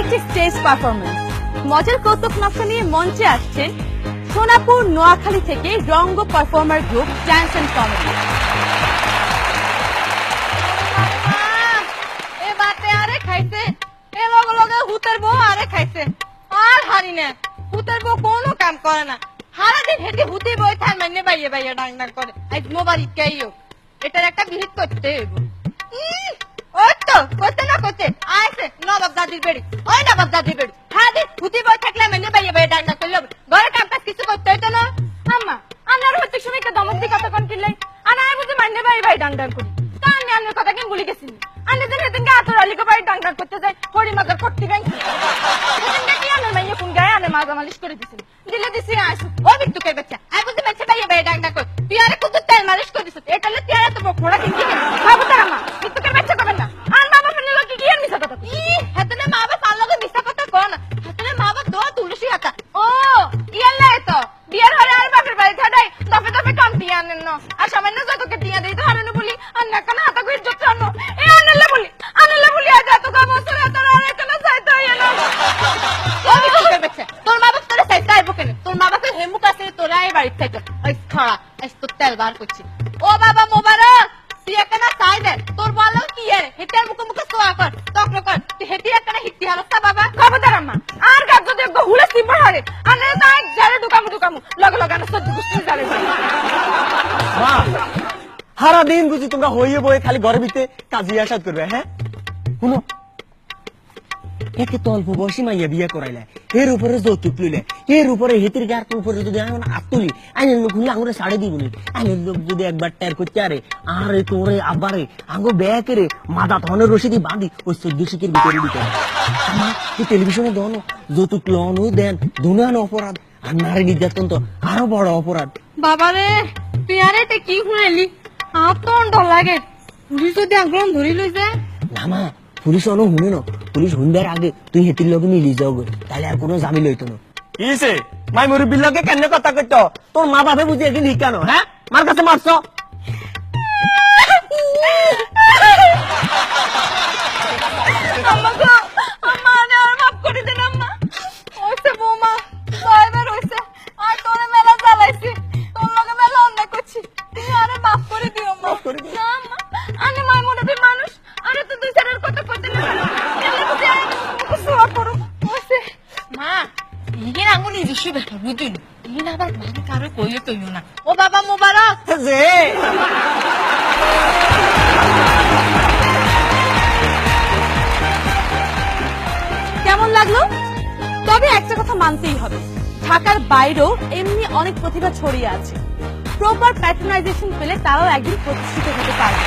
একটি stage performance মজার কৌতুক নকশা নিয়ে মঞ্চে আসছেন সোনাপুর নোয়াখালী থেকে Ranga performer group dance and comedy আরে খাইছে। আরে কোনো কাম করে না। হেঁটে হুতে করে। একটা বিহিত করতে তো করতে না করতে ওই নবাব দাদির বেড়ি সারা বই থাকলে মানে বাইয়ে বাইয়ে ডাং ডাং করলে ঘরে কাম কিছু করতে হইতো না। আম্মা আপনার হচ্ছে সময় একটা দমক দিয়ে কথা কোন কিনলে আনা আমি বুঝে মাইনে ভাই ভাই ডাং ডাং করি। তা আমি আপনার কথা কেন ভুলে গেছি আন্নে দিন হেদিন গে আতর আলিকে ভাই ডাং ডাং করতে যাই হরি মাজার করতে গাই সেদিন দেখি আনে মাইয়ে ফোন গায়ে আনে মাজা মালিশ করে দিছিল দিলে দিছি আসু ও বিট্টুকের বাচ্চা। আই বুঝতে পারছি বাইয়ে বাইয়ে ডাং ডাং করে। তুই আরে কত তেল মালিশ করে দিছিস। এটা হলে তুই আর এত বকড়া কিনবি কেন বাবু তার আম্মা বাচ্চা করবেন না? আর বাবা ফেলে লোক কি আর মিছা কথা কই যত আনো এ আনলে বলি আনলে বলি আজ এত কাম বছর এত আর কেন চাইতে হয় না ও বিট্টুকের বাচ্চা তোর মা বাবা তোরে চাইতে আইবো কেন? তোর মা বাবা হেমুক আছে তোরা এই বাড়ির থেকে ওই খড়া আজ তোর তেল বার করছি। ও বাবা মোবারক! তুই একটা চাই দে। তোর বলো কি এ? হেতের মুখে মুখে সোয়া কর তকর কর। তুই হেতি একটা হিতি হারস্তা বাবা? খবরদার আম্মা আর গাছ যদি হুলে সিম্বার হারে আনে তাই জারে ঢুকামু ঢুকামু। লগে লগে সারা দিন বুঝি তোমরা হইয়ে বয়ে খালি ঘরের ভিতরে কাজী আসাদ করবে হ্যাঁ? শুনো, একে তো অল্প বয়সী মাইয়া বিয়ে করাইলে, এর উপরে যৌতুক লইলে, এর উপরে হেতির গার উপরে যদি আমি হাত তুলি আইনের লোক হলে আঙুরে সাড়ে দিব নি। আইনের লোক যদি একবার টের করতে আরে আরে তোরে আবারে আঙ্গো ব্যয় করে মাদা ধনের রসিদি বাঁধি, ওই চোদ্দ শিখের ভিতরে দিতে। তুই টেলিভিশনে দন, যৌতুক লন দেন দুনিয়ান অপরাধ, আর নারী নির্যাতন তো আরও বড় অপরাধ। বাবারে এটা কি শুনাইলি? তো ডর লাগে। পুলিশ যদি আগ্রহণ ধরি লইছে না মা পুলিশ অন শুনে ন। পুলিশ শুনবার আগে তুই হেতির লগে মিলি যাও গো। তাহলে আর কোনো জামিল হইতো না ইসে মাই মুরব্বির লগে কেন কথা কইত তোর মা বাপে বুঝি একদিন শিখানো হ্যাঁ মার কাছে মারছ আম্মা ইগেন আঙুল নিজস্ব ব্যাপার বুঝলি ইগেন আবার মানে কারও কইলে কইও না ও বাবা মোবারক যে কেমন লাগল? তবে একটা কথা মানতেই হবে। ঢাকার বাইরেও এমনি অনেক প্রতিভা ছড়িয়ে আছে। প্রপার প্যাট্রোনাইজেশন পেলে তারাও একদিন প্রতিষ্ঠিত হতে পারে